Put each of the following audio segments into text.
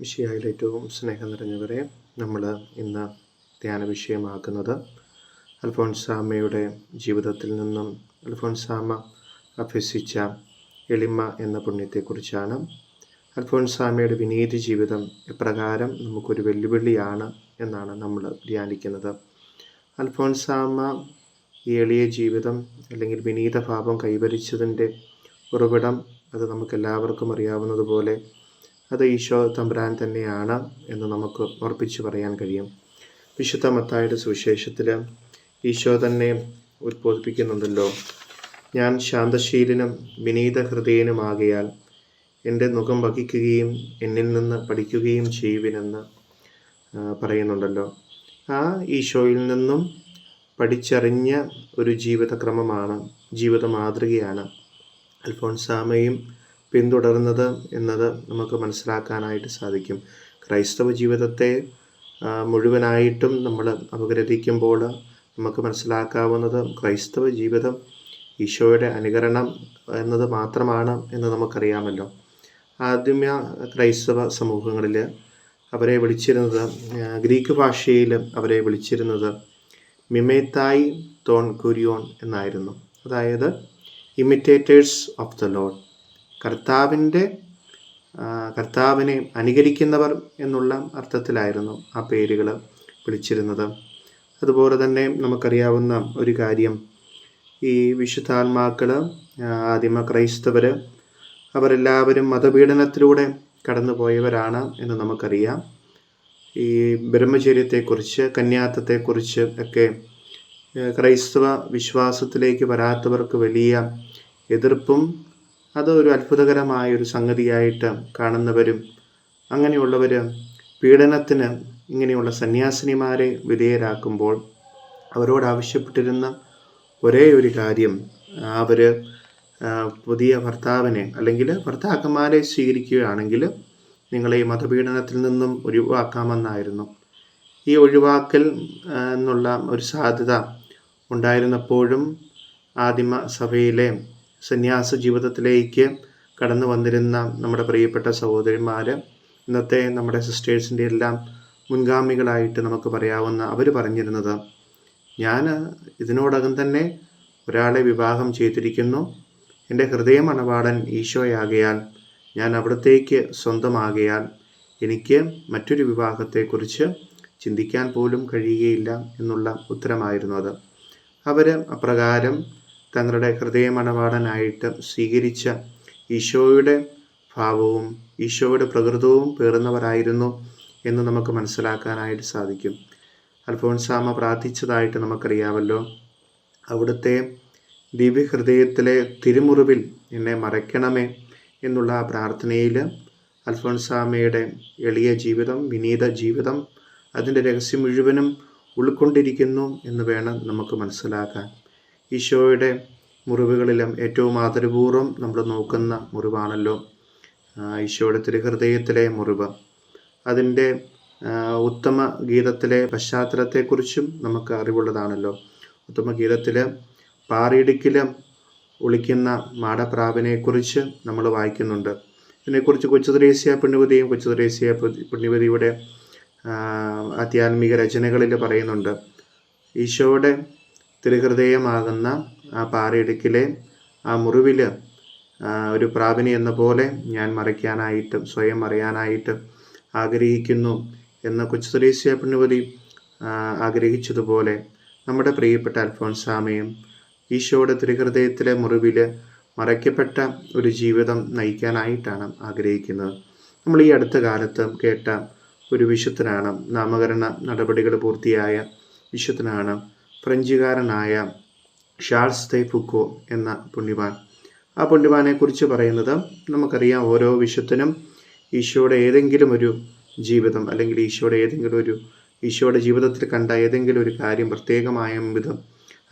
വിഷയയിൽ ഏറ്റവും സ്നേഹം നിറഞ്ഞവരെ നമ്മൾ ഇന്ന് ധ്യാന വിഷയമാക്കുന്നത് അൽഫോൻസാമ്മയുടെ ജീവിതത്തിൽ നിന്നും അൽഫോൻസാമ്മ അഭ്യസിച്ച എളിമ എന്ന പുണ്യത്തെക്കുറിച്ചാണ്. അൽഫോൻസാമ്മയുടെ വിനീത ജീവിതം എപ്രകാരം നമുക്കൊരു വെല്ലുവിളിയാണ് എന്നാണ് നമ്മൾ ധ്യാനിക്കുന്നത്. അൽഫോൻസാമ്മ ഈ എളിയ ജീവിതം അല്ലെങ്കിൽ വിനീതഭാവം കൈവരിച്ചതിന്റെ ഉറവിടം അത് നമുക്കെല്ലാവർക്കും അറിയാവുന്നതുപോലെ അത് ഈശോ തമ്പുരാൻ തന്നെയാണ് എന്ന് നമുക്ക് ഉറപ്പിച്ചു പറയാൻ കഴിയും. വിശുദ്ധ മത്തായുടെ സുവിശേഷത്തിൽ ഈശോ തന്നെ ഉത്ബോധിപ്പിക്കുന്നുണ്ടല്ലോ ഞാൻ ശാന്തശീലനും വിനീത ഹൃദയനുമാകയാൽ എന്റെ മുഖം വഹിക്കുകയും എന്നിൽ നിന്ന് പഠിക്കുകയും ചെയ്യുവിനെന്ന് പറയുന്നുണ്ടല്ലോ. ആ ഈശോയിൽ നിന്നും പഠിച്ചറിഞ്ഞ ഒരു ജീവിതക്രമമാണ് ജീവിത മാതൃകയാണ് അൽഫോൻസാമയും പിന്തുടർന്നത് എന്നത് നമുക്ക് മനസ്സിലാക്കാനായിട്ട് സാധിക്കും. ക്രൈസ്തവ ജീവിതത്തെ മുഴുവനായിട്ടും നമ്മൾ അപഗ്രഥിക്കുമ്പോൾ നമുക്ക് മനസ്സിലാക്കാവുന്നത് ക്രൈസ്തവ ജീവിതം ഈശോയുടെ അനുകരണം എന്നത് മാത്രമാണ് എന്ന് നമുക്കറിയാമല്ലോ. ആദ്യമ ക്രൈസ്തവ സമൂഹങ്ങളിൽ അവരെ വിളിച്ചിരുന്നത് ഗ്രീക്ക് ഭാഷയിൽ അവരെ വിളിച്ചിരുന്നത് മിമേത്തായി തോൺ കുരിയോൺ എന്നായിരുന്നു. അതായത് ഇമിറ്റേറ്റേഴ്സ് ഓഫ് ദ ലോഡ് കർത്താവിന്റെ കർത്താവിനെ അനുകരിക്കുന്നവർ എന്നുള്ള അർത്ഥത്തിലായിരുന്നു ആ പേരുകൾ വിളിച്ചിരുന്നത്. അതുപോലെ തന്നെ നമുക്കറിയാവുന്ന ഒരു കാര്യം. ഈ വിശുദ്ധാത്മാക്കൾ ആദിമ ക്രൈസ്തവർ അവരെല്ലാവരും മതപീഡനത്തിലൂടെ കടന്നുപോയവരാണ് എന്ന് നമുക്കറിയാം. ഈ ബ്രഹ്മചര്യത്തെക്കുറിച്ച് കന്യാത്തത്തെക്കുറിച്ച് ഒക്കെ ക്രൈസ്തവ വിശ്വാസത്തിലേക്ക് വരാത്തവർക്ക് വലിയ എതിർപ്പും അത് ഒരു അത്ഭുതകരമായ ഒരു സംഗതിയായിട്ട് കാണുന്നവരും അങ്ങനെയുള്ളവർ പീഡനത്തിന് ഇങ്ങനെയുള്ള സന്യാസിനിമാരെ വിധേയരാക്കുമ്പോൾ അവരോട് ആവശ്യപ്പെട്ടിരുന്ന ഒരേ ഒരു കാര്യം അവർ പുതിയ ഭർത്താവിനെ അല്ലെങ്കിൽ ഭർത്താക്കന്മാരെ സ്വീകരിക്കുകയാണെങ്കിൽ നിങ്ങളെ ഈ മതപീഡനത്തിൽ നിന്നും ഒഴിവാക്കാമെന്നായിരുന്നു. ഈ ഒഴിവാക്കൽ എന്നുള്ള ഒരു സാധ്യത ഉണ്ടായിരുന്നപ്പോഴും ആദിമ സഭയിലെ സന്യാസ ജീവിതത്തിലേക്ക് കടന്നു വന്നിരുന്ന നമ്മുടെ പ്രിയപ്പെട്ട സഹോദരിമാർ ഇന്നത്തെ നമ്മുടെ സിസ്റ്റേഴ്സിന്റെ എല്ലാം മുൻഗാമികളായിട്ട് നമുക്ക് പറയാവുന്ന അവർ പറഞ്ഞിരുന്നത് ഞാൻ ഇതിനോടകം തന്നെ ഒരാളെ വിവാഹം ചെയ്തിരിക്കുന്നു. എന്റെ ഹൃദയമണവാളൻ ഈശോയാകയാൽ ഞാൻ അവിടത്തേക്ക് സ്വന്തമാകയാൽ എനിക്ക് മറ്റൊരു വിവാഹത്തെക്കുറിച്ച് ചിന്തിക്കാൻ പോലും കഴിയുകയില്ല എന്നുള്ള ഉത്തരമായിരുന്നു അത്. അവർ അപ്രകാരം തങ്ങളുടെ ഹൃദയമണവാളനായിട്ട് സ്വീകരിച്ച ഈശോയുടെ ഭാവവും ഈശോയുടെ പ്രകൃതവും പേറുന്നവരായിരുന്നു എന്ന് നമുക്ക് മനസ്സിലാക്കാനായിട്ട് സാധിക്കും. അൽഫോൻസാമ പ്രാർത്ഥിച്ചതായിട്ട് നമുക്കറിയാമല്ലോ. അവിടുത്തെ ദിവ്യഹൃദയത്തിലെ തിരുമുറിവിൽ എന്നെ മറയ്ക്കണമേ എന്നുള്ള ആ പ്രാർത്ഥനയിൽ അൽഫോൻസാമയുടെ എളിയ ജീവിതം വിനീത ജീവിതം അതിന്റെ രഹസ്യം മുഴുവനും ഉൾക്കൊണ്ടിരിക്കുന്നു എന്ന് വേണം നമുക്ക് മനസ്സിലാക്കാൻ. ഈശോയുടെ മുറിവുകളിലും ഏറ്റവും ആദരപൂർവം നമ്മൾ നോക്കുന്ന മുറിവാണല്ലോ. ഈശോയുടെ തിരുഹൃദയത്തിലെ മുറിവ്. അതിന്റെ ഉത്തമ ഗീതത്തിലെ പശ്ചാത്തലത്തെക്കുറിച്ചും നമുക്ക് അറിവുള്ളതാണല്ലോ. ഉത്തമ ഗീതത്തിൽ പാറിയിടുക്കിലും ഒളിക്കുന്ന മാടപ്രാവിനെക്കുറിച്ച് നമ്മൾ വായിക്കുന്നുണ്ട്. ഇതിനെക്കുറിച്ച് കൊച്ചു ത്രേസ്യ പുണ്യവതിയും കൊച്ചു ത്രേസ്യ പു- പുണ്യവതിയുടെ ആധ്യാത്മിക രചനകളിൽ പറയുന്നുണ്ട്. ഈശോയുടെ തിരുഹൃദയമാകുന്ന ആ പാറയിടുക്കിലെ ആ മുറിവിൽ ഒരു പ്രാവിനെ എന്ന പോലെ ഞാൻ മറയ്ക്കാനായിട്ടും സ്വയം അറിയാനായിട്ട് ആഗ്രഹിക്കുന്നു എന്ന് കൊച്ചു ത്രേസ്യ പുണ്യവതി ആഗ്രഹിച്ചതുപോലെ നമ്മുടെ പ്രിയപ്പെട്ട അൽഫോൻസാമയും ഈശോയുടെ തിരുഹൃദയത്തിലെ മുറിവിൽ മറയ്ക്കപ്പെട്ട ഒരു ജീവിതം നയിക്കാനായിട്ടാണ് ആഗ്രഹിക്കുന്നത്. നമ്മൾ ഈ അടുത്ത കാലത്ത് കേട്ട ഒരു വിശുദ്ധനാണ് നാമകരണ നടപടികൾ പൂർത്തിയായ വിശുദ്ധനാണ് ഫ്രഞ്ചുകാരനായ ഷാൾസ് തൈഫുക്കോ എന്ന പുണ്യവാൻ. ആ പുണ്യവാനെ കുറിച്ച് പറയുന്നത് നമുക്കറിയാം ഓരോ വിശുദ്ധനും ഈശോയുടെ ഏതെങ്കിലും ഒരു ജീവിതം അല്ലെങ്കിൽ ഈശോയുടെ ഏതെങ്കിലും ഒരു ഈശോയുടെ ജീവിതത്തിൽ കണ്ട ഏതെങ്കിലും ഒരു കാര്യം പ്രത്യേകമായ വിധം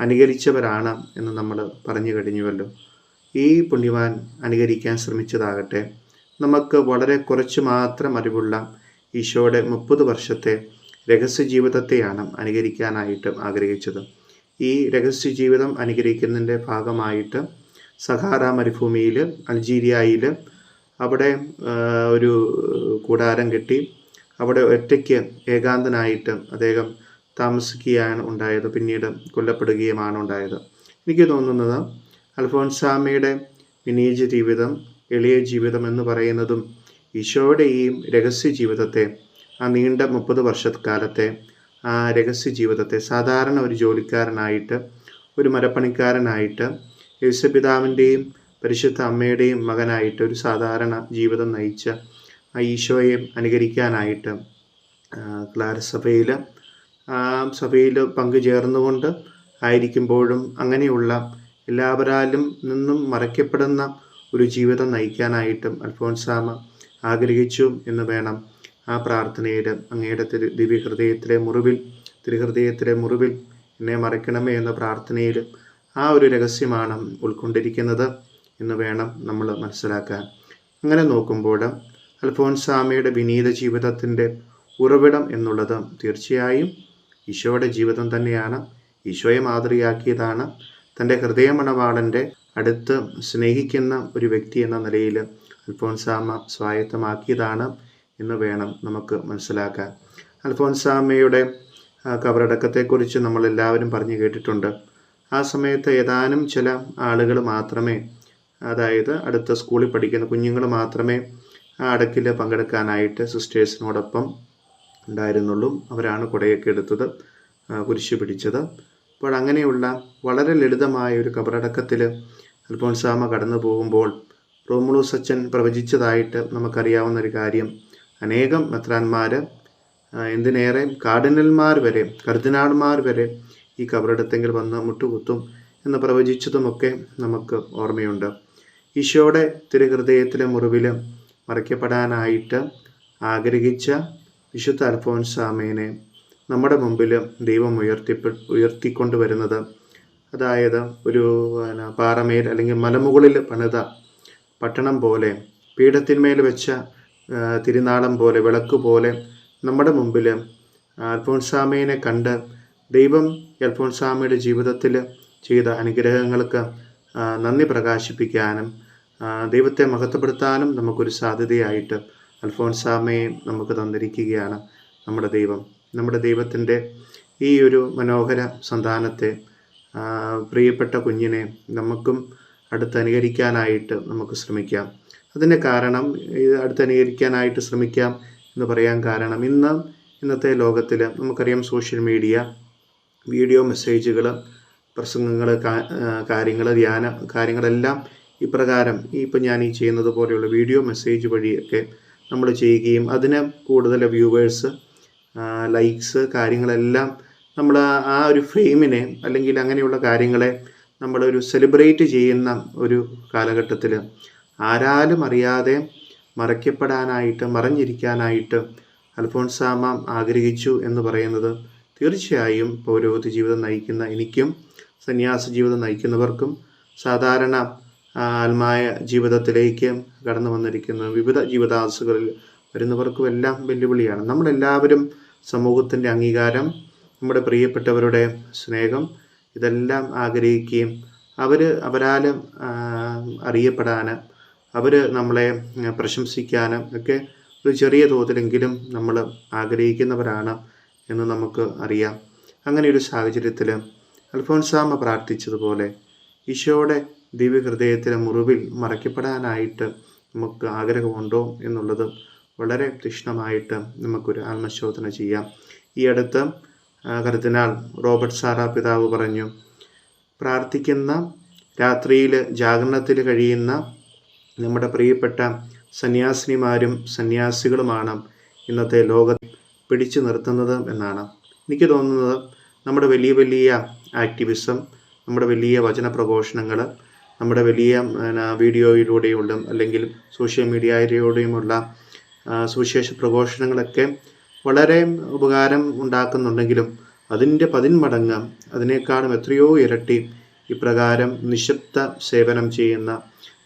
അനുകരിച്ചവരാണ് എന്ന് നമ്മൾ പറഞ്ഞു കഴിഞ്ഞുവല്ലോ. ഈ പുണ്യവാൻ അനുകരിക്കാൻ ശ്രമിച്ചതാകട്ടെ. നമുക്ക് വളരെ കുറച്ച് മാത്രം അറിവുള്ള ഈശോയുടെ മുപ്പത് വർഷത്തെ രഹസ്യ ജീവിതത്തെയാണ് അനുകരിക്കാനായിട്ട് ആഗ്രഹിച്ചത്. ഈ രഹസ്യ ജീവിതം അനുകരിക്കുന്നതിന്റെ ഭാഗമായിട്ട് സഹാറ മരുഭൂമിയിൽ അൾജീരിയയിൽ അവിടെ ഒരു കൂടാരം കെട്ടി അവിടെ ഒറ്റയ്ക്ക് ഏകാന്തനായിട്ട് അദ്ദേഹം താമസിക്കുകയാണ് ഉണ്ടായത്. പിന്നീട് കൊല്ലപ്പെടുകയുമാണ് ഉണ്ടായത്. എനിക്ക് തോന്നുന്നത് അൽഫോൻസാമയുടെ വിനീജ ജീവിതം എളിയ ജീവിതം എന്ന് പറയുന്നതും ഈശോയുടെ ഈ രഹസ്യ ജീവിതത്തെ ആ നീണ്ട മുപ്പത് വർഷക്കാലത്തെ ആ രഹസ്യ ജീവിതത്തെ സാധാരണ ഒരു ജോലിക്കാരനായിട്ട് ഒരു മരപ്പണിക്കാരനായിട്ട് യേശുപിതാവിന്റെയും പരിശുദ്ധ അമ്മയുടെയും മകനായിട്ട് ഒരു സാധാരണ ജീവിതം നയിച്ച ആ ഈശോയെ അനുകരിക്കാനായിട്ട് ക്ലാരസഭയിൽ സഭയിൽ പങ്കുചേർന്നുകൊണ്ട് ആയിരിക്കുമ്പോഴും അങ്ങനെയുള്ള എല്ലാവരാലും നിന്നും മറയ്ക്കപ്പെടുന്ന ഒരു ജീവിതം നയിക്കാനായിട്ടും അൽഫോൻസാമ ആഗ്രഹിച്ചു എന്ന് വേണം ആ പ്രാർത്ഥനയിൽ അങ്ങയുടെ തിരു ദിവ്യഹൃദയത്തിലെ മുറിവിൽ തിരുഹൃദയത്തിലെ മുറിവിൽ എന്നെ മറയ്ക്കണമേ എന്ന പ്രാർത്ഥനയിൽ ആ ഒരു രഹസ്യമാണ് ഉൾക്കൊണ്ടിരിക്കുന്നത് എന്ന് വേണം നമ്മൾ മനസ്സിലാക്കാൻ. അങ്ങനെ നോക്കുമ്പോൾ അൽഫോൻസാമയുടെ വിനീത ജീവിതത്തിന്റെ ഉറവിടം എന്നുള്ളത് തീർച്ചയായും ഈശോയുടെ ജീവിതം തന്നെയാണ്. ഈശോയെ മാതൃകയാക്കിയതാണ് തന്റെ ഹൃദയമണവാളന്റെ അടുത്ത് സ്നേഹിക്കുന്ന ഒരു വ്യക്തി എന്ന നിലയിൽ അൽഫോൻസാമ സ്വായത്തമാക്കിയതാണ്. എന്ന് വേണം നമുക്ക് മനസ്സിലാക്കാൻ. അൽഫോൻസാമ്മയുടെ കബറടക്കത്തെക്കുറിച്ച് നമ്മൾ എല്ലാവരും പറഞ്ഞു കേട്ടിട്ടുണ്ട്. ആ സമയത്ത് ഏതാനും ചില ആളുകൾ മാത്രമേ അതായത് അടുത്ത സ്കൂളിൽ പഠിക്കുന്ന കുഞ്ഞുങ്ങൾ മാത്രമേ ആ അടക്കിൽ പങ്കെടുക്കാനായിട്ട് സിസ്റ്റേഴ്സിനോടൊപ്പം ഉണ്ടായിരുന്നുള്ളൂ. അവരാണ് കുടയൊക്കെ എടുത്തത് കുരിശു കുരിശ് പിടിച്ചത്. അപ്പോൾ അങ്ങനെയുള്ള വളരെ ലളിതമായ ഒരു കബറടക്കത്തിൽ അൽഫോൻസാമ കടന്നു പോകുമ്പോൾ റോമുളൂസ് അച്ഛൻ പ്രവചിച്ചതായിട്ട് നമുക്കറിയാവുന്ന ഒരു കാര്യം. അനേകം മെത്രാന്മാർ എന്തിനേറെ? കാർഡിനൽമാർ വരെ കർദിനാൾമാർ വരെ ഈ കബറടുത്തെങ്കിൽ വന്ന് മുട്ടുകുത്തും എന്ന് പ്രവചിച്ചതുമൊക്കെ നമുക്ക് ഓർമ്മയുണ്ട്. ഈശോയുടെ തിരുഹൃദയത്തിലെ മുറിവിൽ മറയ്ക്കപ്പെടാനായിട്ട് ആഗ്രഹിച്ച വിശുദ്ധ അൽഫോൻസാമേനെ നമ്മുടെ മുമ്പിൽ ദൈവം ഉയർത്തിപ്പെ ഉയർത്തിക്കൊണ്ടുവരുന്നത്. അതായത് ഒരു പാറമേൽ അല്ലെങ്കിൽ മലമുകളിൽ പണിത പട്ടണം പോലെ പീഠത്തിന്മേൽ വെച്ച തിരുനാളം പോലെ വിളക്ക് പോലെ നമ്മുടെ മുമ്പിൽ അൽഫോൻസാമയെ കണ്ട് ദൈവം അൽഫോൻസാമയുടെ ജീവിതത്തിൽ ചെയ്ത അനുഗ്രഹങ്ങൾക്ക് നന്ദി പ്രകാശിപ്പിക്കാനും ദൈവത്തെ മഹത്വപ്പെടുത്താനും നമുക്കൊരു സാധ്യതയായിട്ട് അൽഫോൻസാമയെ നമുക്ക് തന്നിരിക്കുകയാണ് നമ്മുടെ ദൈവം. നമ്മുടെ ദൈവത്തിന്റെ ഈ ഒരു മനോഹര സന്താനത്തെ പ്രിയപ്പെട്ട കുഞ്ഞിനെ നമുക്കും അടുത്ത് അനുകരിക്കാനായിട്ട് നമുക്ക് ശ്രമിക്കാം. അതിന്റെ കാരണം ഇത് അടുത്ത് അനുകരിക്കാനായിട്ട് ശ്രമിക്കാം എന്ന് പറയാൻ കാരണം ഇന്ന് ഇന്നത്തെ ലോകത്തിൽ നമുക്കറിയാം സോഷ്യൽ മീഡിയ വീഡിയോ മെസ്സേജുകൾ പ്രസംഗങ്ങൾ കാര്യങ്ങൾ ധ്യാന കാര്യങ്ങളെല്ലാം ഇപ്രകാരം ഇപ്പം ഞാൻ ഈ ചെയ്യുന്നത് പോലെയുള്ള വീഡിയോ മെസ്സേജ് വഴിയൊക്കെ നമ്മൾ ചെയ്യുകയും അതിന് കൂടുതൽ വ്യൂവേഴ്സ് ലൈക്സ് കാര്യങ്ങളെല്ലാം നമ്മൾ ആ ഒരു ഫെയിമിനെ അല്ലെങ്കിൽ അങ്ങനെയുള്ള കാര്യങ്ങളെ നമ്മളൊരു സെലിബ്രേറ്റ് ചെയ്യുന്ന ഒരു കാലഘട്ടത്തിൽ ആരാലും അറിയാതെ മറയ്ക്കപ്പെടാനായിട്ട് മറഞ്ഞിരിക്കാനായിട്ട് അൽഫോൺസാമ ആഗ്രഹിച്ചു എന്ന് പറയുന്നത് തീർച്ചയായും പൗരോഹിത്യ ജീവിതം നയിക്കുന്ന എനിക്കും സന്യാസ ജീവിതം നയിക്കുന്നവർക്കും സാധാരണ ആത്മായ ജീവിതത്തിലേക്ക് കടന്നു വന്നിരിക്കുന്ന വിവിധ ജീവിതാംശങ്ങളിൽ വരുന്നവർക്കുമെല്ലാം വെല്ലുവിളിയാണ്. നമ്മളെല്ലാവരും സമൂഹത്തിന്റെ അംഗീകാരം നമ്മുടെ പ്രിയപ്പെട്ടവരുടെ സ്നേഹം ഇതെല്ലാം ആഗ്രഹിക്കുകയും അവർ അവരാലും അറിയപ്പെടാൻ അവർ നമ്മളെ പ്രശംസിക്കാനും ഒക്കെ ഒരു ചെറിയ തോതിലെങ്കിലും നമ്മൾ ആഗ്രഹിക്കുന്നവരാണ് എന്ന് നമുക്ക് അറിയാം. അങ്ങനെ ഒരു സാഹചര്യത്തിൽ അൽഫോൻസാമ പ്രാർത്ഥിച്ചതുപോലെ ഈശോയുടെ ദിവ്യഹൃദയത്തിലെ മുറിവിൽ മറയ്ക്കപ്പെടാനായിട്ട് നമുക്ക് ആഗ്രഹമുണ്ടോ എന്നുള്ളത് വളരെ തീക്ഷ്ണമായിട്ട് നമുക്കൊരു ആത്മശോധന ചെയ്യാം. ഈ അടുത്ത് ആ, റോബർട്ട് സാറാ പിതാവ് പറഞ്ഞു പ്രാർത്ഥിക്കുന്ന രാത്രിയിൽ ജാഗരണത്തിൽ കഴിയുന്ന നമ്മുടെ പ്രിയപ്പെട്ട സന്യാസിനിമാരും സന്യാസികളുമാണ് ഇന്നത്തെ ലോകം പിടിച്ചു നിർത്തുന്നത് എന്നാണ്. എനിക്ക് തോന്നുന്നത് നമ്മുടെ വലിയ വലിയ ആക്ടിവിസം നമ്മുടെ വലിയ വചന പ്രഘോഷണങ്ങൾ നമ്മുടെ വലിയ വീഡിയോയിലൂടെയുള്ള അല്ലെങ്കിൽ സോഷ്യൽ മീഡിയയിലൂടെയുമുള്ള സുവിശേഷ പ്രഘോഷണങ്ങളൊക്കെ വളരെ ഉപകാരം ഉണ്ടാക്കുന്നുണ്ടെങ്കിലും അതിന്റെ പതിന്മടങ്ങ് അതിനേക്കാളും എത്രയോ ഇരട്ടി ഇപ്രകാരം നിശബ്ദ സേവനം ചെയ്യുന്ന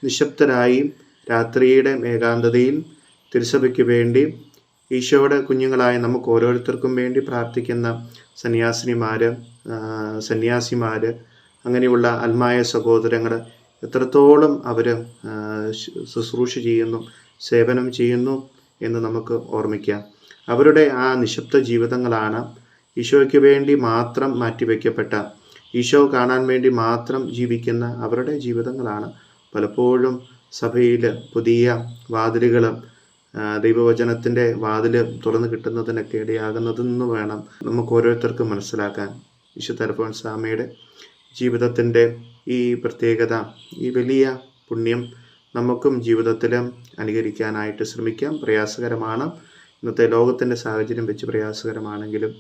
നിശബ്ദരായി രാത്രിയുടെ ഏകാന്തതയിൽ തിരുസഭയ്ക്ക് വേണ്ടി ഈശോയുടെ കുഞ്ഞുങ്ങളായ നമുക്ക് ഓരോരുത്തർക്കും വേണ്ടി പ്രാർത്ഥിക്കുന്ന സന്യാസിനിമാർ സന്യാസിമാർ അങ്ങനെയുള്ള അൽമായ സഹോദരങ്ങൾ എത്രത്തോളം അവർ ശുശ്രൂഷ ചെയ്യുന്നു സേവനം ചെയ്യുന്നു എന്ന് നമുക്ക് ഓർമ്മിക്കാം. അവരുടെ ആ നിശബ്ദ ജീവിതങ്ങളാണ് ഈശോയ്ക്ക് വേണ്ടി മാത്രം മാറ്റിവെക്കപ്പെട്ട ഈശോ കാണാൻ വേണ്ടി മാത്രം ജീവിക്കുന്ന അവരുടെ ജീവിതങ്ങളാണ് പലപ്പോഴും സഭയിൽ പുതിയ വാതിലുകൾ ദൈവവചനത്തിന്റെ വാതിൽ തുറന്നു കിട്ടുന്നതിനൊക്കെ ഇടയാകുന്നതെന്ന് വേണം നമുക്ക് ഓരോരുത്തർക്കും മനസ്സിലാക്കാൻ. വിശുദ്ധ സ്വാമിയുടെ ജീവിതത്തിന്റെ ഈ പ്രത്യേകത ഈ വലിയ പുണ്യം നമുക്കും ജീവിതത്തിൽ അനുകരിക്കാനായിട്ട് ശ്രമിക്കാം. പ്രയാസകരമാണ്. ഇന്നത്തെ ലോകത്തിന്റെ സാഹചര്യം വെച്ച് പ്രയാസകരമാണെങ്കിലും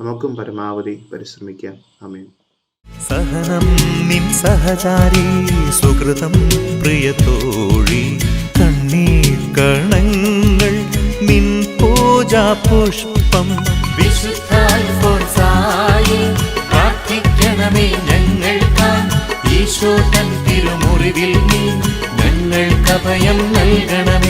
നമുക്കും പരമാവധി പരിശ്രമിക്കാം. അമേൻ സഹനം നിൻ സഹചാരി സുഹൃതം പ്രിയതോഴി കണ്ണീർ കണങ്ങൾ നിൻ പൂജാ പുഷ്പം. വിശുദ്ധ പ്രാർത്ഥിക്കണമേ ഞങ്ങൾക്കായി ഈശോ തൻ തിരുമുറിവിൽ നീ ഞങ്ങൾക്ക് അഭയം നൽകണം